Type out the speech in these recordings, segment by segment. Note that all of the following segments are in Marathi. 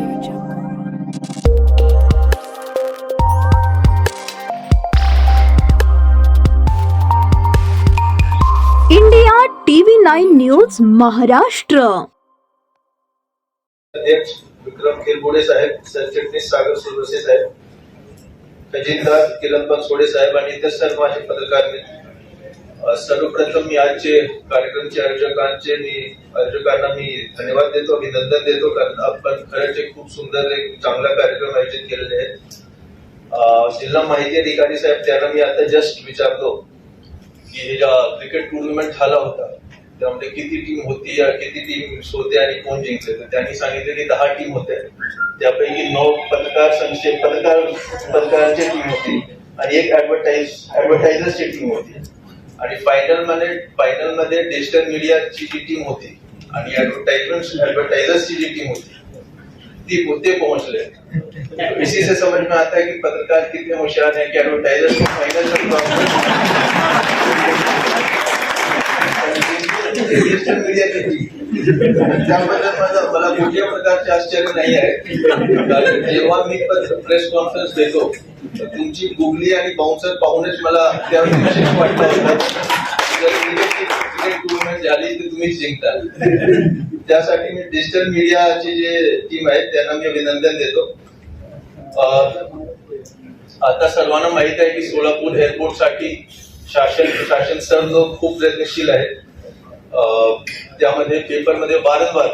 Audio Jungle. India TV nine news Maharashtra अध्यक्ष विक्रम खेरगोडे साहेब सरचिटणीस सागर सुरवसे साहेब खजिनदार किरण बनसोडे साहेब आणि इतर सर्व माझे पत्रकार मित्र सर्वप्रथम मी आजचे कार्यक्रमचे आयोजकांचे मी आयोजकांना मी धन्यवाद देतो अभिनंदन देतो कारण आपण खरंच एक खूप सुंदर एक चांगला कार्यक्रम आयोजित केलेले आहे. जिल्हा माहिती अधिकारी साहेब त्यांना मी आता जस्ट विचारतो की हे ज्या क्रिकेट टुर्नामेंट झाला होता त्यामध्ये किती टीम होती किती टीम होते आणि कोण जिंकले? तर त्यांनी सांगितले की दहा टीम होत्या. त्यापैकी नऊ पत्रकार संशय पत्रकार पत्रकारांची टीम होती आणि एक ऍडव्हर्टाईज ऍडव्हर्टायझरची टीम होती. आणि फायनलमध्ये फायनलमध्ये डिजिटल मीडियाची जी टीम होती आणि ऍडव्हर्टाइजमेंट ऍडव्हर्टायझर्सची जी टीम होती ती ते पोहोचले? इसी से समझ में आता है कि पत्रकार कितने होशियार हैं कि एडवर्टाइजर को डिजिटल किती त्याबद्दल माझं मला कुठल्या प्रकारचे आश्चर्य नाही आहे. जेव्हा मी प्रेस कॉन्फरन्स देतो तुमची गुगली आणि बाउन्सर पाहूनच मला त्यावेळी विशेष वाटलं होतं. टुर्नामेंट झाली तर तुम्हीच जिंकताल त्यासाठी मी डिजिटल मीडियाची जे टीम आहे त्यांना मी अभिनंदन देतो. आता सर्वांना माहीत आहे की सोलापूर एअरपोर्टसाठी शासन शासन सर्व खूप प्रयत्नशील आहे. त्यामध्ये पेपरमध्ये वारंवार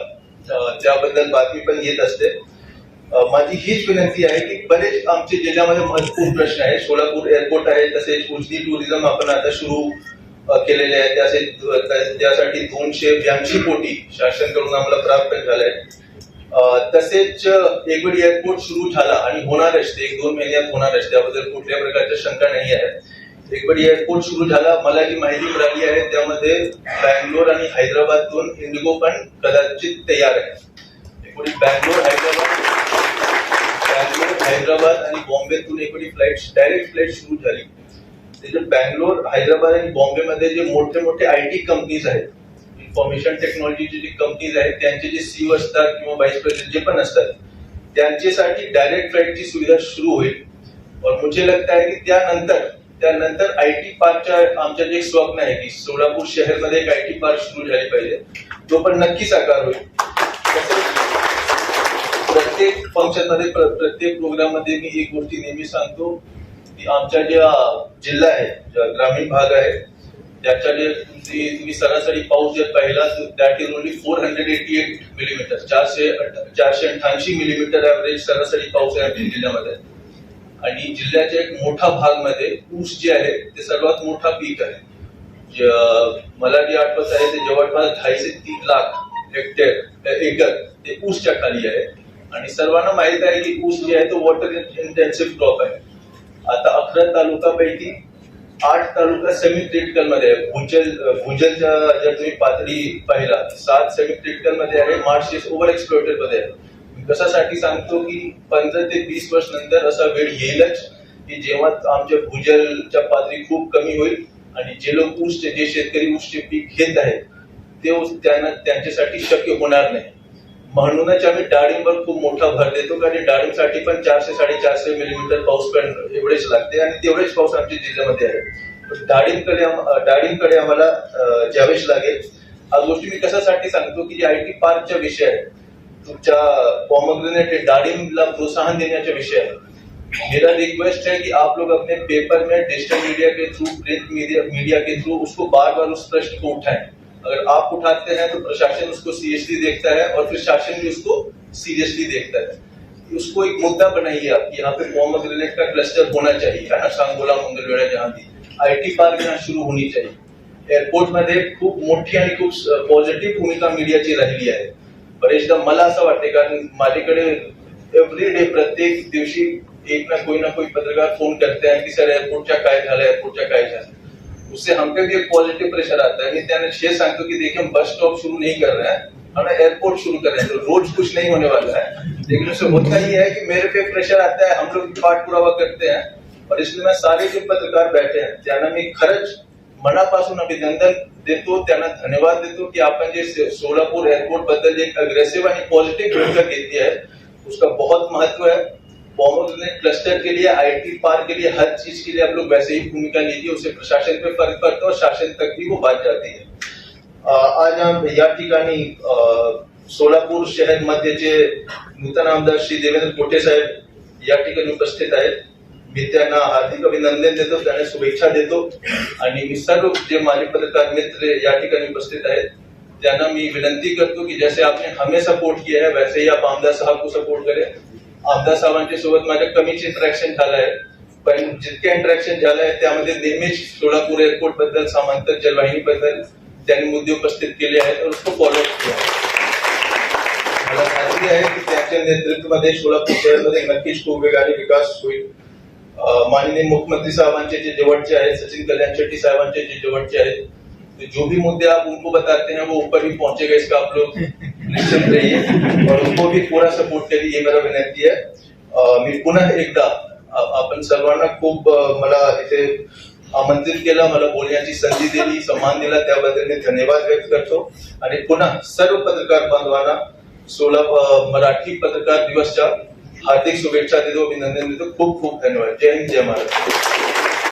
त्याबद्दल बातमी पण येत असते. माझी हीच विनंती आहे की बरेच आमचे जिल्ह्यामध्ये महत्त्वपूर्ण प्रश्न आहे सोलापूर एअरपोर्ट आहे तसेच उजनी टुरिझम आपण आता सुरू केलेले आहे. त्याचे त्यासाठी दोनशे ब्याऐंशी कोटी शासनकडून आम्हाला प्राप्त झालंय. तसेच एकवेळी एअरपोर्ट सुरू झाला आणि होणार असते एक दोन महिन्यात होणार असते त्याबद्दल कुठल्या प्रकारच्या शंका नाही आहे. एकवेळी एअरपोर्ट सुरू झाला मला जी माहिती मिळाली आहे त्यामध्ये बँगलोर आणि हैदराबादतून इंडिगो पण कदाचित तयार आहे. एकवेळी बँगलोर हैदराबाद हैदराबाद आणि बॉम्बेतून एकवेळी फ्लाईट डायरेक्ट फ्लाईट सुरू झाली. त्याच्यात बँगलोर हैदराबाद आणि बॉम्बेमध्ये जे मोठे मोठे आय टी कंपनीज आहेत इन्फॉर्मेशन टेक्नॉलॉजीचे जे कंपनीज आहेत त्यांचे जे सीओ असतात किंवा व्हाईस प्रेसिडेंट जे पण असतात त्यांच्यासाठी डायरेक्ट फ्लाईटची सुविधा सुरू होईल. और मुझे लगता है की त्यानंतर त्यानंतर आय टी पार्कच्या आमच्या जे स्वप्न आहे की सोलापूर शहरमध्ये एक आय टी पार्क सुरू झाली पाहिजे. तो पण नक्की साकार होईल. प्रत्येक फंक्शनमध्ये प्र- प्रत्येक प्रोग्राममध्ये मी एक गोष्टी नेहमी सांगतो की आमच्या ज्या जिल्हा आहे ग्रामीण भाग आहे त्याच्या जे तुम्ही सरासरी पाऊस जर पाहिला that is only four hundred eighty eight millimetre चारशे चारशे अठ्ठ्याऐंशी मिलीमीटर ऍव्हरेज सरासरी पाऊस आहे आपल्या जिल्ह्यामध्ये. आणि जिल्ह्याच्या एक मोठा भागमध्ये ऊस जे आहे ते सर्वात मोठा पीक आहे. मला जे आठवत आहे ते जवळपास ढाई ते तीन लाख हेक्टर एकर ते ऊसच्या खाली आहे. आणि सर्वांना माहीत आहे की ऊस जे आहे तो वॉटर इंटेन्सिव्ह क्रॉप आहे. आता अकरा तालुकापैकी आठ तालुका सेमी क्रिटिकलमध्ये आहे. भूजल भूजलच्या जर तुम्ही पातळी पाहिला सात सेमी क्रिटिकलमध्ये आहे. मार्च ओव्हर एक्सप्लोटेडमध्ये आहे. कशासाठी सांगतो की पंधरा ते वीस वर्ष नंतर असा वेळ येईलच की जेव्हा आमच्या भूजलच्या पातळी खूप कमी होईल आणि जे लोक ऊसचे जे शेतकरी ऊसचे पीक घेत आहेत ते त्यांना त्यांच्यासाठी शक्य होणार नाही. म्हणूनच आम्ही डाळिंबर खूप मोठा भर देतो कारण डाळिंबसाठी पण चारशे साडेचारशे मिलीमीटर पाऊस पण एवढेच लागते आणि तेवढेच पाऊस आमच्या जिल्ह्यामध्ये आहे. डाळिंबकडे डाळिंबकडे आम्हाला ज्यावेळेस लागेल हा गोष्टी मी कशासाठी सांगतो की जे आय टी पार्कचा विषय आहे तुमच्या पॉमग्रेनेट डाळिंबला प्रोत्साहन देण्याचा विषय आहे मेरा रिक्वेस्ट है कि आप लोग अपने पेपर में डिजिटल मीडिया के थ्रू प्रिंट मीडिया मीडिया के थ्रू उसको बार बार उस प्रश्न को उठाएं। अगर आप उठाते हैं तो प्रशासन उसको सीरियसली देखता है और फिर शासन भी उसको सीरियसली देखता है। उसको एक मुद्दा बनाइए आप यहाँ पे पॉमग्रेनेट का क्लस्टर होना चाहिए। है ना सांगोला मंगलवेढा जहाँ भी। आयटी पार्क यहाँ शुरू होनी चाहिए। एअरपोर्ट मध्ये खूप मोठी आणि खूप पॉझिटिव्ह भूमिका मीडियाची राहिली आहे। बरेचदा मला असं वाटते कारण माझ्याकडे एव्हरी डे प्रत्येक दिवशी एक ना कोई ना कोई पत्रकार फ़ोन करते हैं कि सर एयरपोर्टच्या काय झालं एयरपोर्टच्या काय झालं. उससे हम पे भी एक पॉजिटिव प्रेशर आता है। मैं त्याने शेर सांगतो कि देखिए, हम बस स्टॉप शुरू नहीं कर रहे हैं, हमें एयरपोर्ट शुरू कर रहे हैं तो रोज कुछ नहीं होने वाला है। लेकिन उससे होता ही है कि मेरे पे प्रेशर आता है, हम लोग पाठ पुरावा करते हैं, और इसलिए मैं सारे जो पत्रकार बैठे हैं, त्यांना मी खरंच मनापासून अभिनंदन देतो, त्यांना धन्यवाद देतो की आपण जे सोलापूर एअरपोर्ट बद्दल एक अग्रेसिव्ह आणि पॉझिटिव्ह भूमिका घेतली आहे, उसका बहुत महत्व है। ने क्लस्टर के लिए आईटी पार्क के लिए हर चीज के लिए आप लोग वैसे ही भूमिका लीजिए उससे प्रशासन पे फर्क पड़ता है और शासन तक भी वो बात जाती है। आज हम या ठिकाणी सोलापूर शहर मध्यचे नूतन आमदार श्री देवेंद्र कोटे साहेब या ठिकाणी उपस्थित आहेत. मी त्यांना हार्दिक अभिनंदन देतो त्यांना शुभेच्छा देतो. आणि मी सर्व जे माझे पत्रकार मित्र या ठिकाणी उपस्थित आहेत त्यांना मी विनंती करतो की जैसे आपने हमें सपोर्ट किया है वैसे ही आप आमदार साहब को सपोर्ट करें. आमदार साहेबांच्या सोबत माझ्या कमीच इंटरॅक्शन झालं आहे पण जितके इंटरॅक्शन झालं आहे त्यामध्ये नेहमीच सोलापूर एअरपोर्टबद्दल समांतर जलवाहिनी बद्दल त्यांनी मुद्दे उपस्थित केले आहेत और उसको फॉलो केला मला खात्री आहे की त्यांच्या नेतृत्वामध्ये सोलापूर शहरमध्ये नक्कीच खूप वेगाने विकास होईल. माननीय मुख्यमंत्री साहेबांचे जे जवळचे आहेत सचिन कल्याण शेट्टी साहेबांचे जे जवळचे आहेत तो जो भी मुद्दे आप उनको बताते हैं वो ऊपर भी पहुंचेगा इसका आप लोग निश्चित रहिए। और उनको भी पूरा सपोर्ट करिए ये मेरा विनंती आहे मी पुन्हा एकदा आपण सर्वांना खूप मला इथे आमंत्रित केलं मला बोलण्याची संधी दिली सन्मान दिला त्याबद्दल मी धन्यवाद व्यक्त करतो. आणि पुन्हा सर्व पत्रकार बांधवांना सोला मराठी पत्रकार दिवसच्या हार्दिक शुभेच्छा देतो अभिनंदन देतो. खूप खूप धन्यवाद. जय हिंद जय महाराष्ट्र.